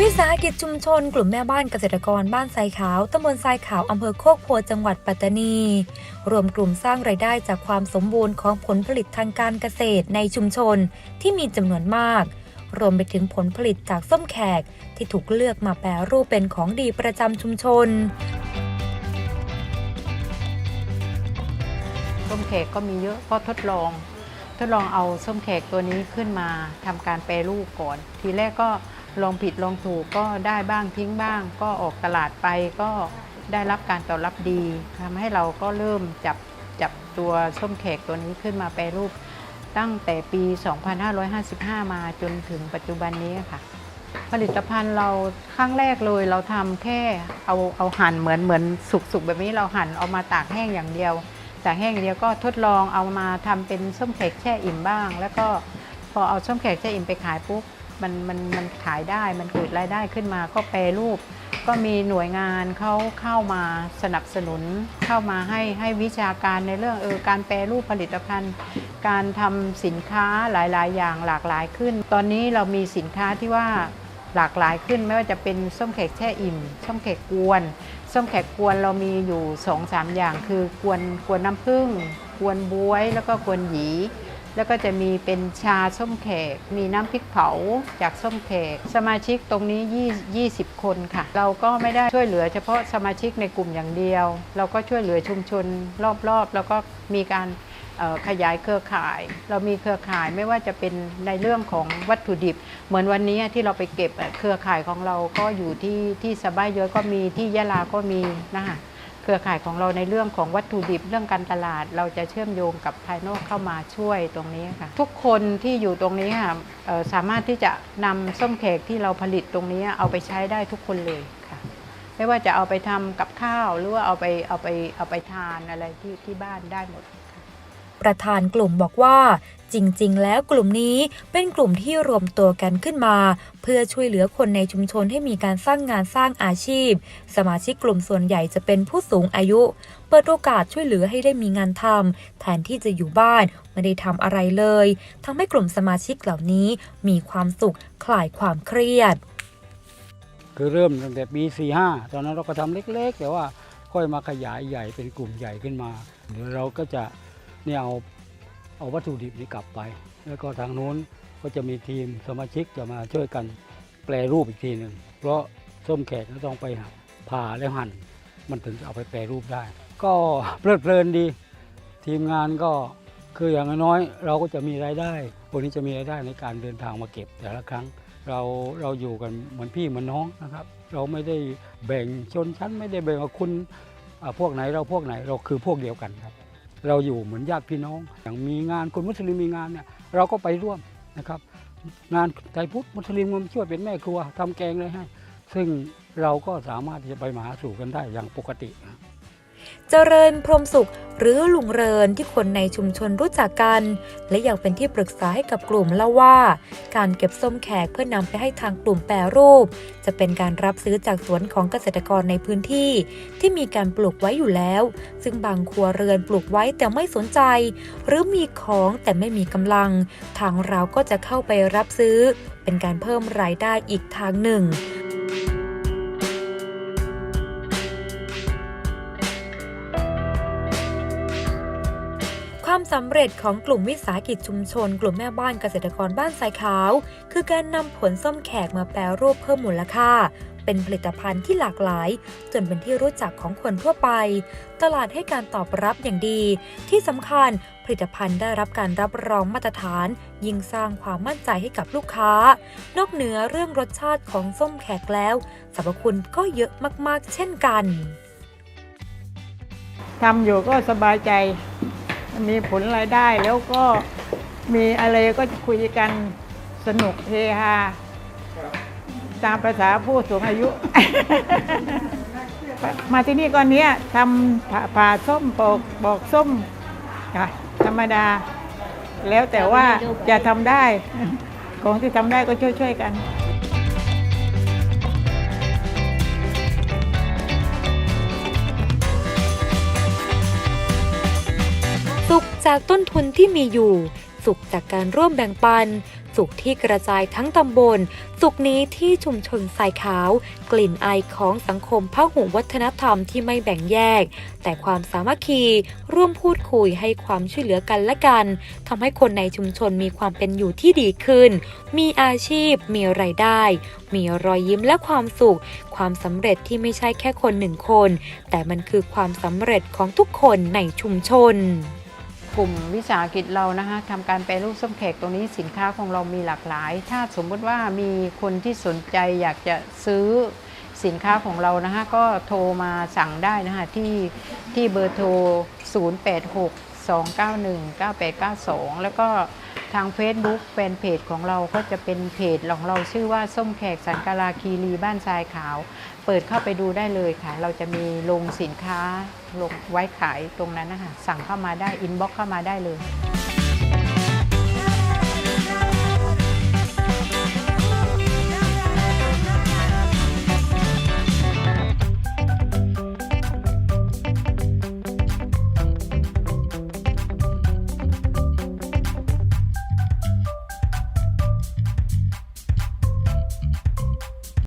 วิสาหกิจชุมชนกลุ่มแม่บ้านเกษตรกรบ้านทรายขาวตำบลทรายขาวอำเภอโคกโพจังหวัดปัตตานี รวมกลุ่มสร้างรายได้จากความสมบูรณ์ของผลผลิตทางการเกษตรในชุมชนที่มีจำนวนมาก รวมไปถึงผลผลิตจากส้มแขกที่ถูกเลือกมาแปรรูปเป็นของดีประจำชุมชนส้มแขกก็มีเยอะเพราะทดลอง ทดลองเอาส้มแขกตัวนี้ขึ้นมาทำการแปรรูปก่อน ทีแรกก็ ลองผิดลองถูกก็ได้บ้างทิ้งบ้าง ก็ออกตลาดไปก็ได้รับการตอบรับดีทำให้เราก็เริ่มจับจับตัวส้มแขกตัวนี้ขึ้นมาแปรรูปตั้งแต่ปี 2555 มาจนถึงปัจจุบันนี้ค่ะ ผลิตภัณฑ์เราครั้งแรกเลยเราทำแค่เอาเอาหั่นเหมือนเหมือนสุกๆแบบนี้เราหั่นเอามาตากแห้งอย่างเดียวตากแห้งอย่างเดียวก็ทดลองเอามาทำเป็นส้มแขกแช่อิ่มบ้าง แล้วก็พอเอาส้มแขกแช่อิ่มไปขายปุ๊บ มันมันมันขายได้มันเกิดรายได้ขึ้นมาก็แปรรูป ก็มีหน่วยงานเขาเข้ามาสนับสนุน เข้ามาให้ให้วิชาการในเรื่องเออการแปรรูปผลิตภัณฑ์ การทำสินค้าหลาย ๆ อย่างหลากหลายขึ้น ตอนนี้เรามีสินค้าที่ว่าหลากหลายขึ้นไม่ว่าจะเป็นส้มแขกแช่อิ่ม ส้มแขกกวน ส้มแขกกวนเรามีอยู่2อสามอย่าง คือกวนกวนน้ำผึ้งกวนบวยแล้วก็กวนหยี แล้วก็จะมีเป็นชาส้มแขก มีน้ำพริกเผาจากส้มแขก สมาชิกตรงนี้ 20 คนค่ะ เราก็ไม่ได้ช่วยเหลือเฉพาะสมาชิกในกลุ่มอย่างเดียว เราก็ช่วยเหลือชุมชนรอบๆ แล้วก็มีการขยายเครือข่าย เรามีเครือข่ายไม่ว่าจะเป็นในเรื่องของวัตถุดิบ เหมือนวันนี้ที่เราไปเก็บเครือข่ายของเราก็อยู่ที่ที่สบายเยอยก็มีที่ยะลาก็มีนะคะ เครือข่ายของเราในเรื่องของวัตถุดิบเรื่องการตลาด เราจะเชื่อมโยงกับภายนอกเข้ามาช่วยตรงนี้ค่ะ ทุกคนที่อยู่ตรงนี้ค่ะสามารถที่จะนำส้มแขกที่เราผลิตตรงนี้เอาไปใช้ได้ทุกคนเลยค่ะ ไม่ว่าจะเอาไปทำกับข้าวหรือว่าเอาไปเอาไปเอาไปทานอะไรที่ที่บ้านได้หมด ประธานกลุ่มบอกว่าจริง ๆ แล้วกลุ่มนี้เป็นกลุ่มที่รวมตัวกันขึ้นมา เพื่อช่วยเหลือคนในชุมชนให้มีการสร้างงานสร้างอาชีพ สมาชิกกลุ่มส่วนใหญ่จะเป็นผู้สูงอายุ เปิดโอกาสช่วยเหลือให้ได้มีงานทำแทนที่จะอยู่บ้านไม่ได้ทำอะไรเลยทำให้กลุ่มสมาชิกเหล่านี้มีความสุขคลายความเครียด คือเริ่มตั้งแต่ปี45ตอนนั้นเราก็ทำเล็ก ๆ แต่ว่าค่อยมาขยายใหญ่เป็นกลุ่มใหญ่ขึ้นมาเดี๋ยวเราก็จะ เนี่ยเอาเอาวัตถุดิบนี้กลับไป แล้วก็ทางโน้นก็จะมีทีมสมาชิกจะมาช่วยกันแปลรูปอีกทีหนึ่งเพราะส้มแขกก็ต้องไปผ่าแล้วหั่นมันถึงจะเอาไปแปลรูปได้ ก็เพลิดเพลินดี ทีมงานก็คืออย่างน้อยเราก็จะมีรายได้พวกนี้จะมีรายได้ในการเดินทางมาเก็บแต่ละครั้ง เราเราอยู่กันเหมือนพี่เหมือนน้องนะครับ เราไม่ได้แบ่งชนชั้นไม่ได้แบ่งว่าคุณพวกไหนเราพวกไหนเราคือพวกเดียวกันครับ เราอยู่เหมือนญาติพี่น้อง อย่างมีงานคนมุสลิมมีงานเนี่ยเราก็ไปร่วมนะครับ งานไทยพุทธมุสลิมก็มาช่วยเป็นแม่ครัวทำแกงเลยให้ ซึ่งเราก็สามารถที่จะไปมาหาสู่กันได้อย่างปกติ เจริญพรมสุขหรือลุงเรินที่คนในชุมชนรู้จักกัน และยังเป็นที่ปรึกษาให้กับกลุ่มเล่าว่า การเก็บส้มแขกเพื่อนำไปให้ทางกลุ่มแปรรูป จะเป็นการรับซื้อจากสวนของเกษตรกรในพื้นที่ ที่มีการปลูกไว้อยู่แล้ว ซึ่งบางครัวเรือนปลูกไว้แต่ไม่สนใจ หรือมีของแต่ไม่มีกำลัง ทางเราก็จะเข้าไปรับซื้อ เป็นการเพิ่มรายได้อีกทางหนึ่ง ความสำเร็จของกลุ่มวิสาหกิจชุมชน กลุ่มแม่บ้านเกษตรกรบ้านทรายขาว คือการนำผลส้มแขกมาแปรรูปเพิ่มมูลค่า เป็นผลิตภัณฑ์ที่หลากหลาย จนเป็นที่รู้จักของคนทั่วไป ตลาดให้การตอบรับอย่างดี ที่สำคัญผลิตภัณฑ์ได้รับการรับรองมาตรฐาน ยิ่งสร้างความมั่นใจให้กับลูกค้า นอกเหนือเรื่องรสชาติของส้มแขกแล้วสรรพคุณก็เยอะมากๆ เช่นกันทำอยู่ก็สบายใจ มีผลรายได้แล้วก็มีอะไรก็คุยกันสนุกเฮฮาตามภาษาผู้สูงอายุ มาที่นี่ก่อนเนี้ยทำผ่าผ่าส้มปอกปอกส้มค่ะธรรมดา แล้วแต่ว่าจะทำได้ ของที่ทำได้ก็ช่วยๆกัน จากต้นทุนที่มีอยู่ สุขจากการร่วมแบ่งปัน สุขที่กระจายทั้งตำบล สุขนี้ที่ชุมชนทรายขาว กลิ่นไอของสังคมพหุวัฒนธรรมที่ไม่แบ่งแยก แต่ความสามัคคี ร่วมพูดคุยให้ความช่วยเหลือกันและกันทำให้คนในชุมชนมีความเป็นอยู่ที่ดีขึ้น มีอาชีพ มีไรายได้ มีรอยยิ้มและความสุข ความสำเร็จที่ไม่ใช่แค่คนหนึ่งคน แต่มันคือความสำเร็จของทุกคนในชุมชน กลุ่มวิสาหกิจเรานะคะทำการแปรรูปส้มแขกตรงนี้สินค้าของเรามีหลากหลาย ถ้าสมมุติว่ามีคนที่สนใจอยากจะซื้อสินค้าของเรานะคะก็โทรมาสั่งได้นะคะที่ที่เบอร์โทร 086 291 9892 แล้วก็ทาง Facebook แฟนเพจของเราก็จะเป็นเพจของเราชื่อว่าส้มแขกสันกาลาคีรีบ้านทรายขาว เปิดเข้าไปดูได้เลยค่ะ เราจะมีลงสินค้าลงไว้ขายตรงนั้นนะคะสั่งเข้ามาได้อินบ็อกเข้ามาได้เลย